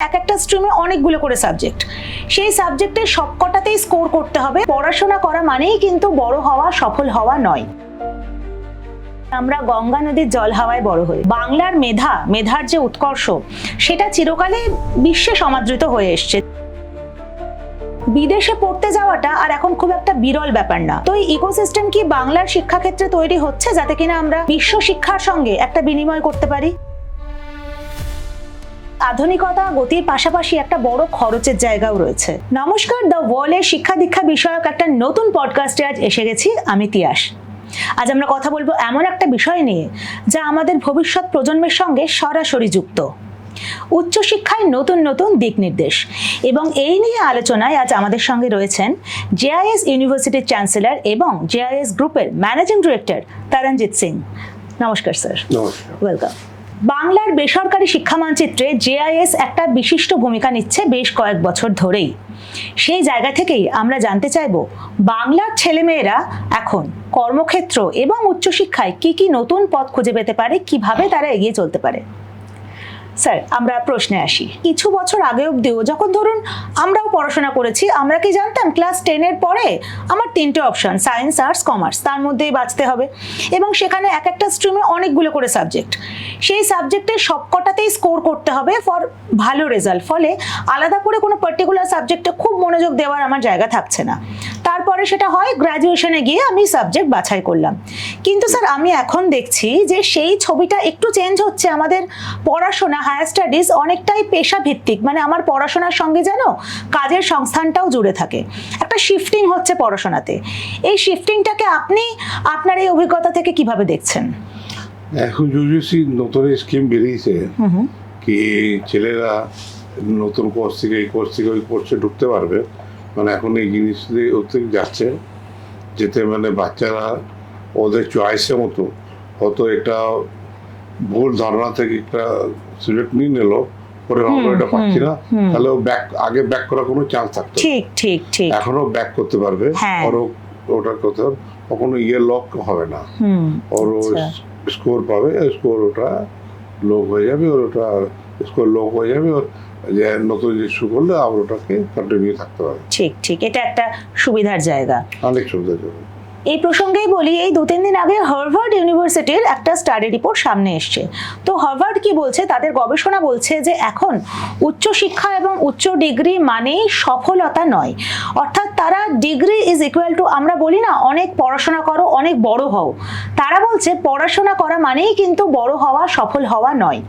এক একটা স্ট্রিমে অনেকগুলো করে সাবজেক্ট সেই সাবজেক্টের সবকটাতেই স্কোর করতে হবে। পড়াশোনা করা মানেই কিন্তু বড় হওয়া, সফল হওয়া নয়। আমরা গঙ্গা নদীর জল হাওয়ায় বড় হই। বাংলার মেধা, মেধার যে উৎকর্ষ, সেটা চিরকালে বিশ্বে সমাদৃত হয়ে এসছে। বিদেশে পড়তে যাওয়াটা আর এখন খুব একটা বিরল ব্যাপার না। তো এই ইকোসিস্টেম কি বাংলার শিক্ষাক্ষেত্রে তৈরি হচ্ছে যাতে কিনা আমরা বিশ্ব শিক্ষার সঙ্গে একটা বিনিময় করতে পারি? আধুনিকতা গতির পাশাপাশি একটা বড় খরচের জায়গাও রয়েছে। নমস্কার দ্য ওয়ার্ল্ডের শিক্ষা দীক্ষা বিষয়ক একটা নতুন পডকাস্টে আজ এসে গেছি আমি তিয়াস। আজ আমরা কথা বলব এমন একটা বিষয় নিয়ে যা আমাদের ভবিষ্যৎ প্রজন্মের সঙ্গে সরাসরি যুক্ত। উচ্চশিক্ষায় নতুন নতুন দিক নির্দেশ এবং এই নিয়ে আলোচনায় আজ আমাদের সঙ্গে রয়েছেন জেআইএস ইউনিভার্সিটির চ্যান্সেলর এবং জেআইএস গ্রুপের ম্যানেজিং ডিরেক্টর তারণজিৎ সিং। নমস্কার স্যার। ওয়েলকাম বাংলার বেসরকারি শিক্ষা মানচিত্রে জেআইএস একটা বিশিষ্ট ভূমিকা নিচ্ছে বেশ কয়েক বছর ধরেই। সেই জায়গা থেকেই আমরা জানতে চাইব, বাংলার ছেলেমেয়েরা এখন কর্মক্ষেত্র এবং উচ্চশিক্ষায় কি কি নতুন পথ খুঁজে পেতে পারে, কীভাবে তারা এগিয়ে চলতে পারে? স্যার, আমরা প্রশ্নে আসি। কিছু বছর আগে অবধিও যখন ধরুন আমরাও পড়াশোনা করেছি, আমরা কি জানতাম ক্লাস টেনের পরে আমার তিনটে অপশন সায়েন্স আর্টস কমার্স তার মধ্যেই বাঁচতে হবে। এবং সেখানে এক একটা স্ট্রিমে অনেকগুলো করে সাবজেক্ট সেই সাবজেক্টের সবকটাতেই স্কোর করতে হবে ফর ভালো রেজাল্ট ফলে আলাদা করে কোনো পার্টিকুলার সাবজেক্টে খুব মনোযোগ দেওয়ার আমার জায়গা থাকছে না। তারপরে সেটা হয় গ্র্যাজুয়েশনে গিয়ে আমি সাবজেক্ট বাছাই করলাম। কিন্তু স্যার আমি এখন দেখছি যে সেই ছবিটা একটু চেঞ্জ হচ্ছে। আমাদের পড়াশোনা হায়ার স্টাডিজ অনেকটাই পেশা ভিত্তিক মানে আমার পড়াশোনার সঙ্গে যেন কাজের সংস্থানটাও জুড়ে থাকে। একটা শিফটিং হচ্ছে পড়াশোনাতে। এই শিফটিংটাকে আপনি আপনার এই অভিজ্ঞতা থেকে কীভাবে দেখছেন? এখন ইউজিসি নতুন স্কিম বেরিয়েছে। কি ছেলেরা নতুন কোর্স থেকে এই কোর্স থেকে ওই কোর্সে ঢুকতে পারবে। মানে এখন এই জিনিস দিয়ে যাচ্ছে যেতে মানে বাচ্চারা ওদের চয়েসের মতো। হয়তো এটা ভুল ধারণা থেকে একটা সিলেক্ট নিয়ে নিল পরে এটা পাচ্ছি না তাহলে ব্যাক আগে ব্যাক করার কোনো চান্স থাকতো ঠিক ঠিক ঠিক। এখনও ব্যাক করতে পারবে। হ্যাঁ। ওরও ওটা করতে পারবে কখনো ইয়ে লক হবে না। ওর আচ্ছা। স্কোর পাবে স্কোর ওটা লো হয়ে যাবে ওর ওটা স্কোর লো হয়ে যাবে ওর যে নতুন যে শুরু করলে আবার ওটাকে কন্টিনিউ থাকতে পারে ঠিক ঠিক। এটা একটা সুবিধার জায়গা। অনেক সুবিধার জায়গা। এই প্রসঙ্গেই বলি এই দু তিন দিন আগে হার্ভার্ড ইউনিভার্সিটির একটা স্টাডি রিপোর্ট সামনে এসছে। তো হার্ভার্ড কি বলছে? তাদের গবেষণা বলছে যে এখন উচ্চশিক্ষা এবং উচ্চ ডিগ্রি মানেই সফলতা নয়। অর্থাৎ তারা ডিগ্রি ইজ ইকুয়াল টু আমরা বলি না অনেক পড়াশোনা করো অনেক বড় হও। তারা বলছে পড়াশোনা করা মানেই কিন্তু বড় হওয়া সফল হওয়া নয়।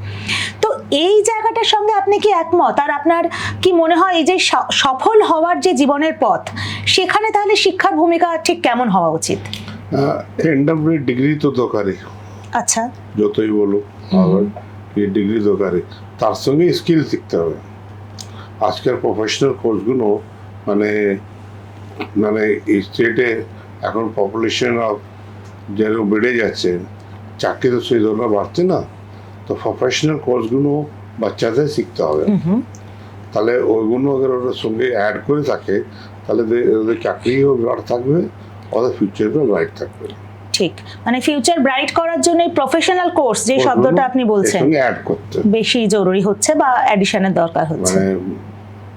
তো এই জায়গাটার সঙ্গে আপনি কি একমত? আর আপনার কি মনে হয় এই যে সফল হওয়ার যে জীবনের পথ সেখানে তাহলে শিক্ষার ভূমিকা ঠিক কেমন হওয়া উচিত? এন্ড অফ ডিগ্রি তো দরকারি আচ্ছা। যতই বলো আবার ডিগ্রি দরকারি তার সঙ্গে স্কিল শিখতে হবে। আজকের প্রফেশনাল কোর্সগুলো মানে মানে এই স্টেটে এখন পপুলেশন অফ যেরকম বেড়ে যাচ্ছে চাকরি তো সেই ধরনের বাড়ছে না তো প্রফেশনাল কোর্সগুলো বাচ্চাদের শিখতে হবে। তাহলে ওইগুলো ওদের ওদের সঙ্গে অ্যাড করে থাকে তাহলে ওদের চাকরিও ব্রাইট থাকবে ওদের ফিউচারও ব্রাইট থাকবে। ঠিক মানে ফিউচার ব্রাইট করার জন্য প্রফেশনাল কোর্স যে শব্দটা আপনি বলছেন সঙ্গে অ্যাড করতে বেশি জরুরি হচ্ছে বা অ্যাডিশনের দরকার হচ্ছে। মানে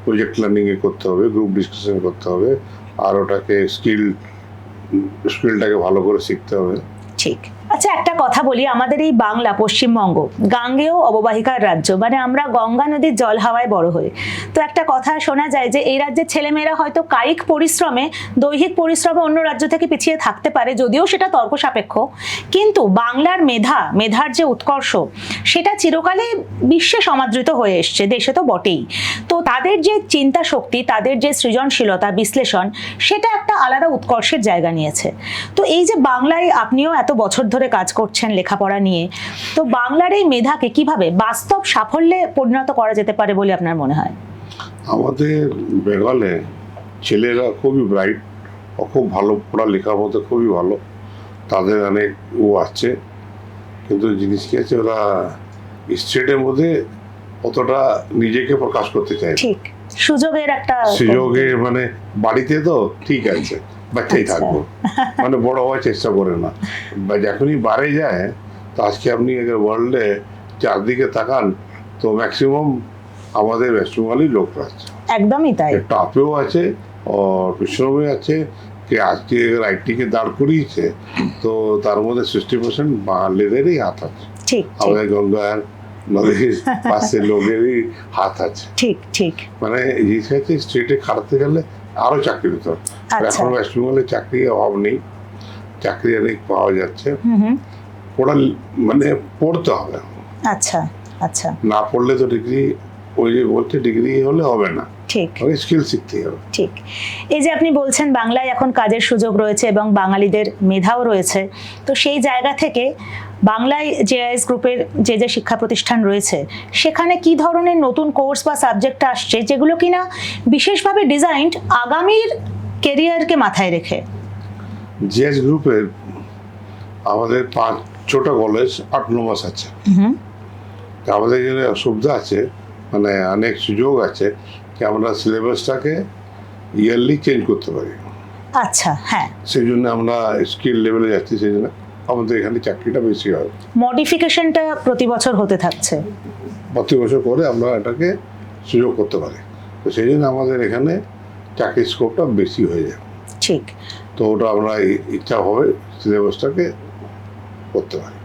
প্রজেক্ট লার্নিং এ করতে হবে গ্রুপ ডিসকাশন করতে হবে আর ওটাকে স্কিল স্কিলটাকে ভালো করে শিখতে হবে। ঠিক। আচ্ছা একটা কথা বলি, আমাদের এই বাংলা, পশ্চিমবঙ্গ, গাঙ্গেয় অববাহিকার রাজ্য মানে আমরা গঙ্গা নদীর জল হাওয়ায় বড় হই। তো একটা কথা শোনা যায় যে, এই রাজ্যের ছেলেমেয়েরা হয়তো কায়িক পরিশ্রমে, দৈহিক পরিশ্রমে অন্য রাজ্য থেকে পিছিয়ে থাকতে পারে, যদিও সেটা তর্ক সাপেক্ষ কিন্তু বাংলার মেধা, মেধার যে উৎকর্ষ, সেটা চিরকালে বিশ্বে সমাদৃত হয়ে এসছে, দেশে তো বটেই। তো তাদের যে চিন্তা শক্তি, তাদের যে সৃজনশীলতা, বিশ্লেষণ, সেটা একটা আলাদা উৎকর্ষের জায়গা নিয়েছে। তো এই যে বাংলায় আপনিও এত বছর ধরে কাজ করছেন লেখাপড়া নিয়ে। তো বাংলার এই মেধাকে কীভাবে বাস্তব সাফল্যে পরিণত করা যেতে পারে বলে আপনার মনে হয়? আমাদের বেঙ্গলে ছেলেরা খুবই ব্রাইট ও খুব ভালো পড়ালেখার মধ্যে খুবই ভালো। তাদের অনেক ও আছে। কিন্তু জিনিস কি আছে ওরা স্টেটের মধ্যে অতটা নিজেকে প্রকাশ করতে চায়। ঠিক। সুযোগের একটা সুযোগে মানে বাড়িতে তো ঠিক আছে। বাচ্চাই আচ্ছা। থাকব। মানে বড় হওয়ার চেষ্টা করে না। বা যখনই বাড়ে যায় তো আজকে আপনি ওয়ার্ল্ডে চারদিকে তাকান তো ম্যাক্সিমাম আমাদের ওয়েস্ট বেঙ্গলি লোকরা আছে। একদমই তাই। টপেও আছে পিছনেও আছে কে আজকে আইটিকে দাঁড় করিয়েছে তো তার মধ্যে সিক্সটি পার্সেন্ট বাঙালিদেরই হাত আছে। আমাদের গঙ্গার নদীর পাশে লোকেরই হাত আছে। ঠিক ঠিক। মানে জিনিস হচ্ছে স্ট্রিটে খাটাতে গেলে আরও চাকরি আচ্ছা। এখন ওয়েস্ট বেঙ্গলে চাকরির অভাব নেই। চাকরি অনেক পাওয়া যাচ্ছে। হুম হুম। পড়া মানে পড়তে হবে। আচ্ছা আচ্ছা। না পড়লে তো ডিগ্রি ওই যে বলছে ডিগ্রি হলে হবে না। ঠিক। স্কিল হবে। ঠিক। এই যে আপনি বলছেন বাংলায় এখন কাজের সুযোগ রয়েছে এবং বাঙালিদের মেধাও রয়েছে। তো সেই জায়গা থেকে বাংলায় জেআইএস গ্রুপের যে যে শিক্ষা প্রতিষ্ঠান রয়েছে সেখানে কি ধরনের নতুন কোর্স বা সাবজেক্ট আসছে যেগুলো কিনা বিশেষভাবে ডিজাইনড আগামীর কেরিয়ারকে মাথায় রেখে? জিএস গ্রুপের আমাদের পাঁচ ছোট কলেজ অটোনোমাস আছে। হুম তো আমাদের এখানে সুবিধা আছে মানে অনেক সুযোগ আছে যে আমরা সিলেবাসটাকে ইয়ারলি চেঞ্জ করতে পারি। আচ্ছা হ্যাঁ। সেই জন্য আমরা স্কিল লেভেলে যাচ্ছি সেই জন্য। আমাদের এখানে চাকরিটা বেশি হয়। মডিফিকেশনটা প্রতি বছর হতে থাকছে। প্রতি বছর করে আমরা এটাকে সুযোগ করতে পারি। তো সেই জন্য আমাদের এখানে চাকরির স্কোপটা বেশি হয়ে যায়। ঠিক। তো ওটা আমরা ইচ্ছা হবে সিলেবাসটাকে করতে পারি।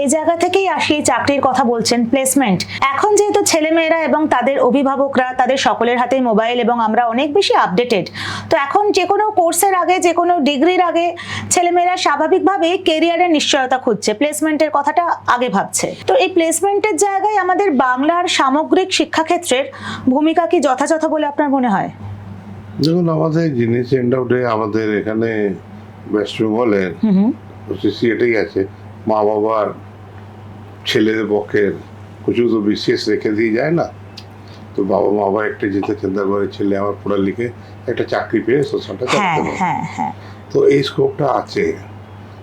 এই জায়গা থেকেই আসি চাকরির কথা বলছেন প্লেসমেন্ট এখন যেহেতু ছেলেমেয়েরা এবং তাদের অভিভাবকরা তাদের সকলের হাতে মোবাইল এবং আমরা অনেক বেশি আপডেটেড তো এখন যে কোনো কোর্সের আগে যে কোনো ডিগ্রির আগে ছেলেমেয়েরা স্বাভাবিকভাবে কেরিয়ারের নিশ্চয়তা খুঁজছে প্লেসমেন্টের কথাটা আগে ভাবছে। তো এই প্লেসমেন্টের জায়গায় আমাদের বাংলার সামগ্রিক শিক্ষাক্ষেত্রের ভূমিকা কি যথাযথ বলে আপনার মনে হয়? দেখুন আমাদের জিনিস এন্ড আউটে আমাদের এখানে ওয়েস্ট বেঙ্গলের আছে। মা বাবার ছেলেদের পক্ষে কিছু তো বিশেষ রেখে দিয়ে যায় না। তো বাবা মা বাবা একটা যেতে চিন্তা করে ছেলে আমার পড়ালিখে একটা চাকরি পেয়ে সংসারটা হ্যাঁ চালাতে পারে হ্যাঁ হ্যাঁ। তো এই স্কোপটা আছে।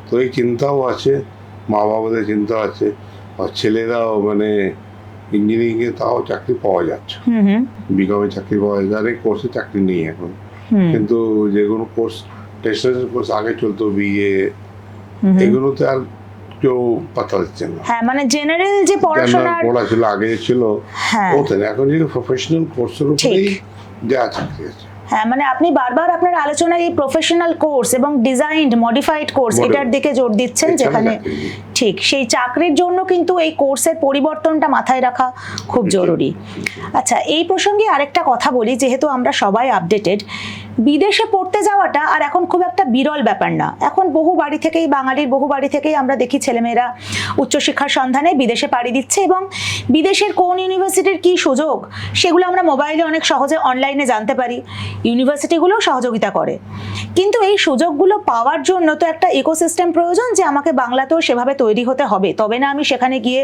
তো এই চিন্তাও আছে মা বাবাদের চিন্তা আছে আর ছেলেরাও মানে ইঞ্জিনিয়ারিংয়ে তাও চাকরি পাওয়া যাচ্ছে। বিকমে চাকরি পাওয়া যায় আর এই কোর্সে চাকরি নেই এখন। কিন্তু যে কোনো কোর্স টেস্টারের কোর্স আগে চলতো বিএ। এগুলোতে আর কেউ পাতা দিচ্ছে না। হ্যাঁ মানে জেনারেল যে পড়াশোনা পড়া ছিল আগে ছিল হ্যাঁ। ওতে এখন যে প্রফেশনাল কোর্সের উপরেই যা চাকরি হ্যাঁ মানে আপনি বারবার আপনার আলোচনায় এই প্রফেশনাল কোর্স এবং ডিজাইন্ড মডিফাইড কোর্স এটার দিকে জোর দিচ্ছেন যেখানে। ঠিক সেই চাকরির জন্য কিন্তু এই কোর্সের পরিবর্তনটা মাথায় রাখা খুব জরুরি। আচ্ছা এই প্রসঙ্গে আরেকটা কথা বলি যেহেতু আমরা সবাই আপডেটেড বিদেশে পড়তে যাওয়াটা আর এখন খুব একটা বিরল ব্যাপার না। এখন বহু বাড়ি থেকেই বাঙালির বহু বাড়ি থেকেই আমরা দেখি ছেলেমেয়েরা উচ্চশিক্ষার সন্ধানে বিদেশে পাড়ি দিচ্ছে এবং বিদেশের কোন ইউনিভার্সিটির কি সুযোগ সেগুলো আমরা মোবাইলে অনেক সহজে অনলাইনে জানতে পারি। ইউনিভার্সিটিগুলো সহযোগিতা করে। কিন্তু এই সুযোগগুলো পাওয়ার জন্য তো একটা ইকোসিস্টেম প্রয়োজন যে আমাকে বাংলাতেও সেভাবে তৈরি হতে হবে তবে না আমি সেখানে গিয়ে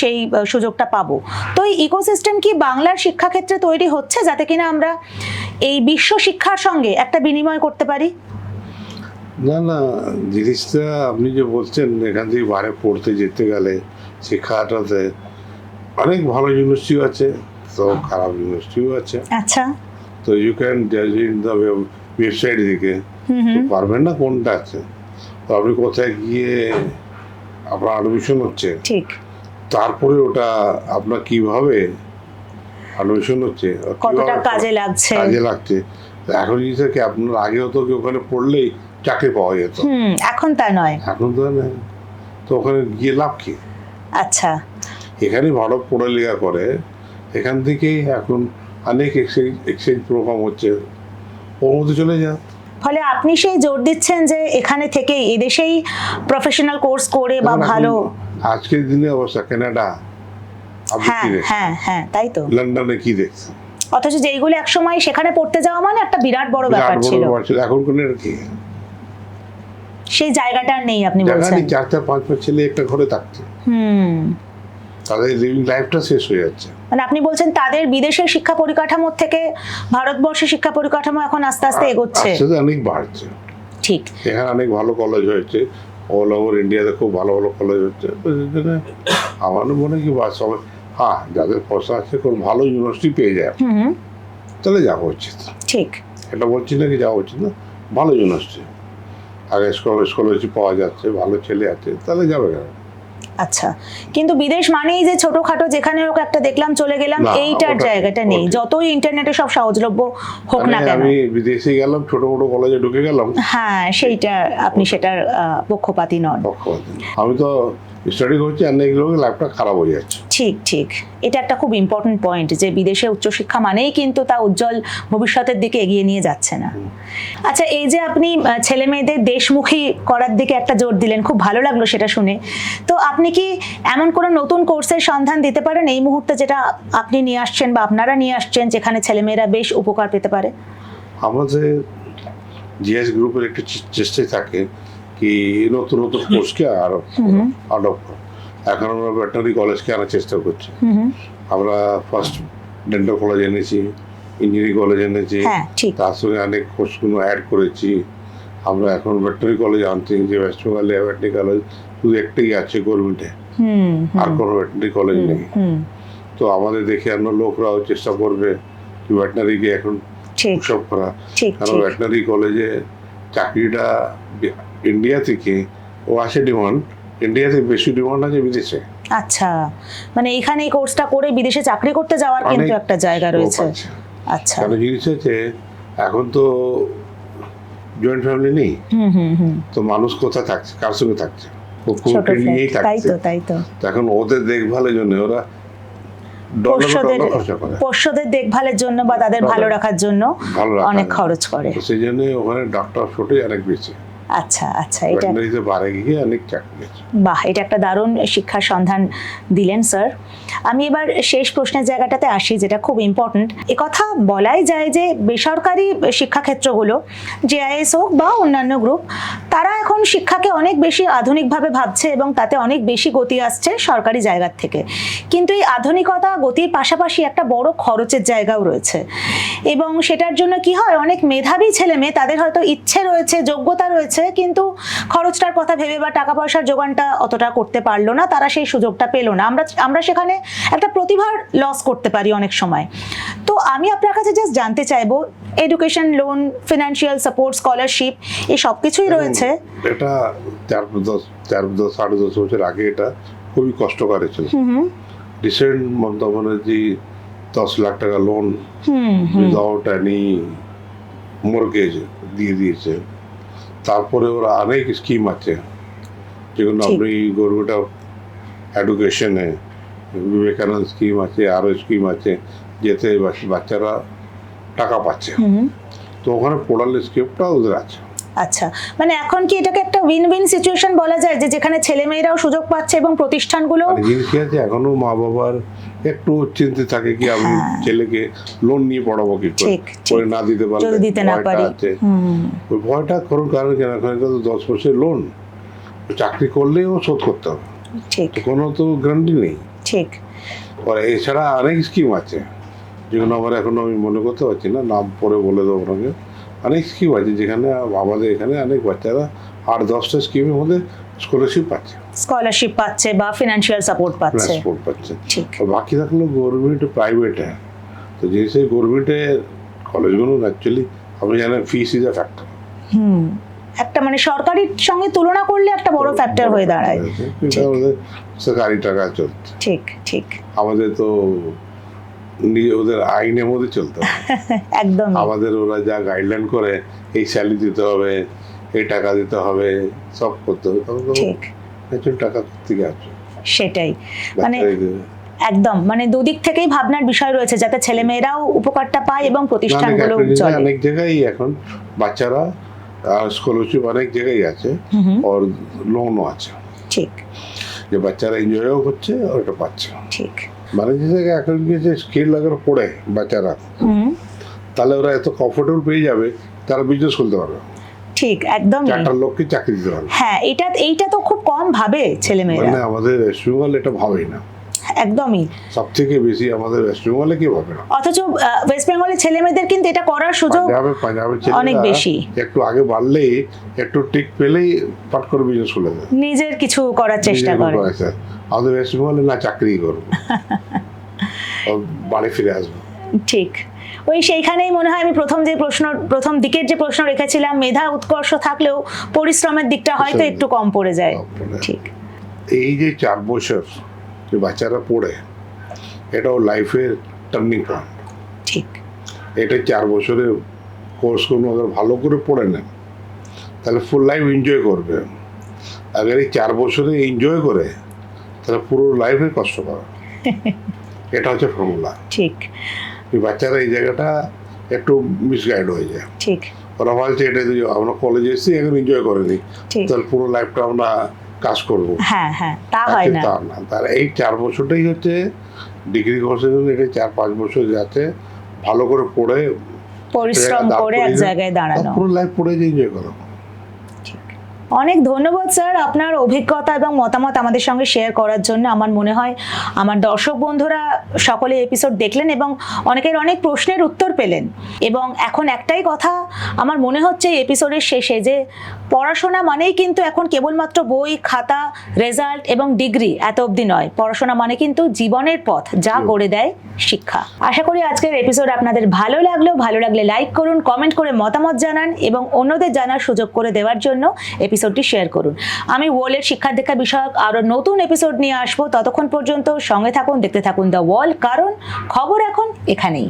সেই সুযোগটা পাবো। তো এই ইকোসিস্টেম কি বাংলার শিক্ষাক্ষেত্রে তৈরি হচ্ছে যাতে কিনা আমরা এই বিশ্ব শিক্ষার সঙ্গে একটা বিনিময় করতে পারি? না না জিনিসটা আপনি যে বলছেন এখান থেকে বাইরে পড়তে যেতে গেলে শিক্ষাটাতে অনেক ভালো ইউনিভার্সিটিও আছে তো খারাপ ইউনিভার্সিটিও আছে। আচ্ছা। তো ইউ ক্যান জাজ ইন দ্য ওয়েবসাইট দিকে। পারবেন না কোনটা আছে। তো আপনি কোথায় গিয়ে আপনার অ্যাডমিশন হচ্ছে। ঠিক। তারপরে ওটা আপনার কীভাবে অ্যাডমিশন হচ্ছে। কতটা কাজে লাগছে? কাজে লাগছে। এখন জিনিসটা কি আপনার আগে হতো কি ওখানে পড়লেই চাকরি পাওয়া যেত? হুম এখন তা নয়। এখন তো না তো ওখানে গিয়ে লাভ কি? আচ্ছা। এখানে ভালো পড়ালেখা করে। এখান থেকেই এখন অনেক এক্সচেঞ্জ এক্সচেঞ্জ প্রোগ্রাম হচ্ছে। ওর মধ্যে চলে যা। ফলে আপনি সেই জোর দিচ্ছেন যে এখানে থেকেই এদেশেই প্রফেশনাল কোর্স করে বা ভালো আজকের দিনে অবস্থা কানাডা হ্যাঁ হ্যাঁ হ্যাঁ তাই তো। লন্ডনে কি দেখছেন? অথচ যেইগুলো একসময় সেখানে পড়তে যাওয়া মানে একটা বিরাট বড় ব্যাপার ছিল। এখন কোন কি? সেই জায়গাটা আর নেই আপনি বলছেন। নেই চার চার পাঁচ পাঁচ ছেলে একটা ঘরে থাকছে। হুম। তাদের লিভিং লাইফটা শেষ হয়ে যাচ্ছে। মানে আপনি বলছেন তাদের বিদেশের শিক্ষা পরিকাঠামোর থেকে ভারতবর্ষের শিক্ষা পরিকাঠামো এখন আস্তে আস্তে এগোচ্ছে। অনেক বাড়ছে। ঠিক। এখানে অনেক ভালো কলেজ হয়েছে। অল ওভার ইন্ডিয়াতে খুব ভালো ভালো কলেজ হচ্ছে। আমার মনে হয় কি বা সবাই হ্যাঁ যাদের পয়সা আছে খুব ভালো ইউনিভার্সিটি পেয়ে যায়। তাহলে যাওয়া উচিত। ঠিক। এটা বলছি না কি যাওয়া উচিত না? ভালো ইউনিভার্সিটি আগে স্কলারশিপ পাওয়া যাচ্ছে ভালো ছেলে আছে তাহলে যাবে কেন? আচ্ছা। কিন্তু বিদেশ মানেই যে ছোটখাটো যেখানে হোক একটা দেখলাম চলে গেলাম এইটার জায়গাটা নেই। যতই ইন্টারনেটে সব সহজলভ্য হোক না মানে কেন। আমি বিদেশে গেলাম ছোট বড় কলেজে ঢুকে গেলাম। হ্যাঁ সেইটা আপনি সেটার আহ, পক্ষপাতী নন। আমি তো স্টাডি করছি আর লোকের লাইফটা খারাপ হয়ে যাচ্ছে। ঠিক ঠিক। এটা একটা খুব ইম্পর্টেন্ট পয়েন্ট যে বিদেশে উচ্চশিক্ষা মানেই কিন্তু তা উজ্জ্বল ভবিষ্যতের দিকে এগিয়ে নিয়ে যাচ্ছে না। আচ্ছা এই যে আপনি ছেলে মেয়েদের দেশমুখী করার দিকে একটা জোর দিলেন খুব ভালো লাগল সেটা শুনে। তো আপনি কি এমন কোনো নতুন কোর্সের সন্ধান দিতে পারেন? এই মুহূর্তে যেটা আপনি নিয়ে আসছেন বা আপনারা নিয়ে আসছেন যেখানে ছেলেমেয়েরা বেশ উপকার পেতে পারে? আমাদের জিএস গ্রুপের একটু চেষ্টাই থাকে। কি নতুন নতুন কোর্সকে আর আডপ্ট এখন আমরা ভেটেনারি কলেজকে আনার চেষ্টা করছি। আমরা ফার্স্ট ডেন্টাল কলেজ এনেছি ইঞ্জিনিয়ারিং কলেজ এনেছি। হ্যাঁ তার সঙ্গে অনেক কোর্সগুলো অ্যাড করেছি। আমরা এখন ভেটেনারি কলেজ আনছি যে ওয়েস্ট বেঙ্গলে ভেটেনারি কলেজ শুধু একটাই আছে গভর্নমেন্টে আর কোনো ভেটেনারি কলেজ নেই। তো আমাদের দেখে অন্য লোকরাও চেষ্টা করবে কি ভেটেনারিকে এখন উৎসব করা কারণ ভেটেনারি কলেজে চাকরিটা ইন্ডিয়া থেকে ও আসে ডিমান্ড ইন্ডিয়া থেকে বেশি ডিমান্ড আছে বিদেশে। আচ্ছা মানে এখানে এই কোর্সটা করে বিদেশে চাকরি করতে যাওয়ার কিন্তু একটা জায়গা রয়েছে। আচ্ছা। কারণ জিনিস হচ্ছে এখন তো জয়েন্ট ফ্যামিলি নেই। হুম হুম হুম। তো মানুষ কোথায় থাকছে? কার সঙ্গে থাকছে? তাই তো তাই তো। তো এখন ওদের দেখভালের জন্য ওরা পোষ্যদের পোষ্যদের দেখভালের জন্য বা তাদের ভালো রাখার জন্য অনেক খরচ করে। সেই জন্য ওখানে ডাক্তার ছোটই অনেক বেশি। আচ্ছা আচ্ছা এটা গিয়ে অনেক চাকরি বাহ এটা একটা দারুণ শিক্ষার সন্ধান দিলেন স্যার। আমি এবার শেষ প্রশ্নের জায়গাটাতে আসি যেটা খুব ইম্পর্ট্যান্ট কথা বলাই যায় যে বেসরকারি শিক্ষাক্ষেত্রগুলো জেআইএস হোক বা অন্যান্য গ্রুপ তারা এখন শিক্ষাকে অনেক বেশি আধুনিকভাবে ভাবছে এবং তাতে অনেক বেশি গতি আসছে সরকারি জায়গার থেকে। কিন্তু এই আধুনিকতা গতির পাশাপাশি একটা বড় খরচের জায়গাও রয়েছে। এবং সেটার জন্য কি হয় অনেক মেধাবী ছেলে মেয়ে তাদের হয়তো ইচ্ছে রয়েছে যোগ্যতা রয়েছে কিন্তু খরচটার কথা ভেবে বা টাকা পয়সার যোগানটা অতটা করতে পারল না তারা সেই সুযোগটা পেল না। আমরা আমরা সেখানে একটা প্রতিভার লস করতে পারি অনেক সময়। তো আমি আপনার কাছে জাস্ট জানতে চাইব education loan financial support scholarship এই সব কিছুই রয়েছে। এটা চার দশ চার দশ সাড়ে দশ বছর আগে এটা খুবই কষ্টকর ছিল। রিসেন্ট মমতা ব্যানার্জি দশ লাখ টাকা লোন হুম হুম। উইদাউট এনি মর্গেজ দিয়ে দিয়েছে। তারপরে ওরা অনেক স্কিম আছে। যেগুলো। আপনি গভর্নমেন্ট অফ এডুকেশনে বিবেকানন্দ স্কিম আছে আরও স্কিম আছে যেতে বাচ- বাচ্চারা টাকা পাচ্ছে। তো ওখানে পোড়াল স্কিমটা ওদের আছে। আচ্ছা মানে এখন কি এটাকে একটা উইন উইন সিচুয়েশন বলা যায়? যে যেখানে ছেলেমেয়েরাও সুযোগ পাচ্ছে এবং প্রতিষ্ঠানগুলো জিনিস আছে? এখনও মা বাবার একটু চিন্তিত থাকে কি আমি হ্যাঁ। ছেলেকে লোন নিয়ে পড়াবো কি করে? না দিতে পারলে দিতে না ভয়টা পারি। ওই ভয়টা করুন কারণ কেন তো দশ বছরের লোন চাকরি করলেই ও শোধ করতে হবে। ঠিক। কোনো তো গ্যারান্টি নেই। ঠিক। আর এছাড়া অনেক স্কিম আছে। যেগুলো আমার এখনও আমি মনে করতে পারছি না নাম পরে বলে দেবো আপনাকে। অনেক স্কিম আছে যেখানে আমাদের এখানে অনেক বাচ্চারা আট দশটা স্কিমের মধ্যে স্কলারশিপ পাচ্ছে। স্কলারশিপ পাচ্ছে বা ফিনান্সিয়াল সাপোর্ট পাচ্ছে। সাপোর্ট পাচ্ছে। ঠিক। বাকি থাকল গভর্নমেন্ট প্রাইভেটে তো জিনিস গভর্নমেন্টে কলেজগুলো অ্যাকচুয়ালি আপনি জানেন ফিস ইজ এ ফ্যাক্টর হুম। একটা মানে সরকারির সঙ্গে তুলনা করলে একটা বড় ফ্যাক্টর হয়ে দাঁড়ায়। সরকারি টাকা চলছে। ঠিক ঠিক। আমাদের তো নিজে ওদের আইনের মধ্যে চলতে হবে। একদম আমাদের ওরা যা গাইডলাইন করে এই স্যালারি দিতে হবে এই টাকা দিতে হবে সব করতে হবে। তখন তো ঠিক। একজন টাকা থেকে আসবে? সেটাই। মানে একদম মানে দুদিক থেকেই ভাবনার বিষয় রয়েছে যাতে ছেলেমেয়েরাও উপকারটা পায় এবং প্রতিষ্ঠানগুলো চলে। অনেক জায়গায় এখন বাচ্চারা স্কলারশিপ অনেক জায়গায় আছে আর লোনও আছে। ঠিক। যে বাচ্চারা এনজয়ও আর ওটা পাচ্ছে। ঠিক। মানে যে এখন যে স্কিল লাগার পড়ে বাচ্চারা তাহলে ওরা এত কমফোর্টেবল পেয়ে যাবে তারা বিজনেস খুলতে পারবে। ঠিক একদম চারটার লোককে চাকরি দিতে পারবে হ্যাঁ এটা এইটা তো খুব কম ভাবে ছেলেমেয়েরা। মানে আমাদের ওয়েস্ট বেঙ্গল এটা ভাবেই না। একদমই। সব থেকে বেশি আমাদের ওয়েস্ট বেঙ্গলে কি ভাবে না। অথচ ওয়েস্ট বেঙ্গলের ছেলেমেয়েদের কিন্তু এটা করার সুযোগ অনেক বেশি। একটু আগে বাড়লেই একটু টিক পেলেই পাট করে বিজনেস খুলে দেয়। নিজের কিছু করার চেষ্টা করে। আমাদের ওয়েস্ট বেঙ্গলে না চাকরি করব। বাড়ি ফিরে আসব। ঠিক। ওই সেইখানেই মনে হয় আমি প্রথম যে প্রশ্ন প্রথম দিকের যে প্রশ্ন রেখেছিলাম মেধা উৎকর্ষ থাকলেও পরিশ্রমের দিকটা হয়তো একটু কম পড়ে যায়। ঠিক। এই যে চার বছর যে বাচ্চারা পড়ে এটাও লাইফের টার্নিং পয়েন্ট ঠিক। এটা চার বছরের কোর্সগুলো আবার ভালো করে পড়ে নেন তাহলে ফুল লাইফ এনজয় করবে। আগে এই চার বছরে এনজয় করে তাহলে পুরো লাইফে কষ্ট করে এটা হচ্ছে ফর্মুলা ঠিক। এই বাচ্চারা এই জায়গাটা একটু মিসগাইড হয়ে যায়। ঠিক। ওরা ভাবছে এটা যদি আমরা কলেজে এসেছি এখন এনজয় করে নিই তাহলে পুরো লাইফটা আমরা কাজ করব। হ্যাঁ হ্যাঁ তা হয় না। তা না। তার এই চার বছরটাই হচ্ছে ডিগ্রি কোর্সের জন্য এটা চার পাঁচ বছর যাচ্ছে ভালো করে পড়ে পরিশ্রম করে এক জায়গায় দাঁড়ানো। পুরো লাইফ পড়ে যে এনজয় করো অনেক ধন্যবাদ স্যার আপনার অভিজ্ঞতা এবং মতামত আমাদের সঙ্গে শেয়ার করার জন্য। আমার মনে হয় আমার দর্শক বন্ধুরা সকলে এপিসোড দেখলেন এবং অনেকের অনেক প্রশ্নের উত্তর পেলেন। এবং এখন একটাই কথা আমার মনে হচ্ছে এই এপিসোডের শেষে যে পড়াশোনা মানেই কিন্তু এখন কেবলমাত্র বই খাতা রেজাল্ট এবং ডিগ্রি এত অবধি নয়। পড়াশোনা মানে কিন্তু জীবনের পথ যা গড়ে দেয় শিক্ষা। আশা করি আজকের এপিসোড আপনাদের ভালো লাগল। ভালো লাগলে লাইক করুন কমেন্ট করে মতামত জানান এবং অন্যদের জানার সুযোগ করে দেওয়ার জন্য এপিসোডটি শেয়ার করুন। আমি ওয়ার্ল্ডের শিক্ষা দীক্ষা বিষয়ক আরও নতুন এপিসোড নিয়ে আসব। ততক্ষণ পর্যন্ত সঙ্গে থাকুন, দেখতে থাকুন দ্য ওয়ার্ল্ড কারণ খবর এখন এখানেই।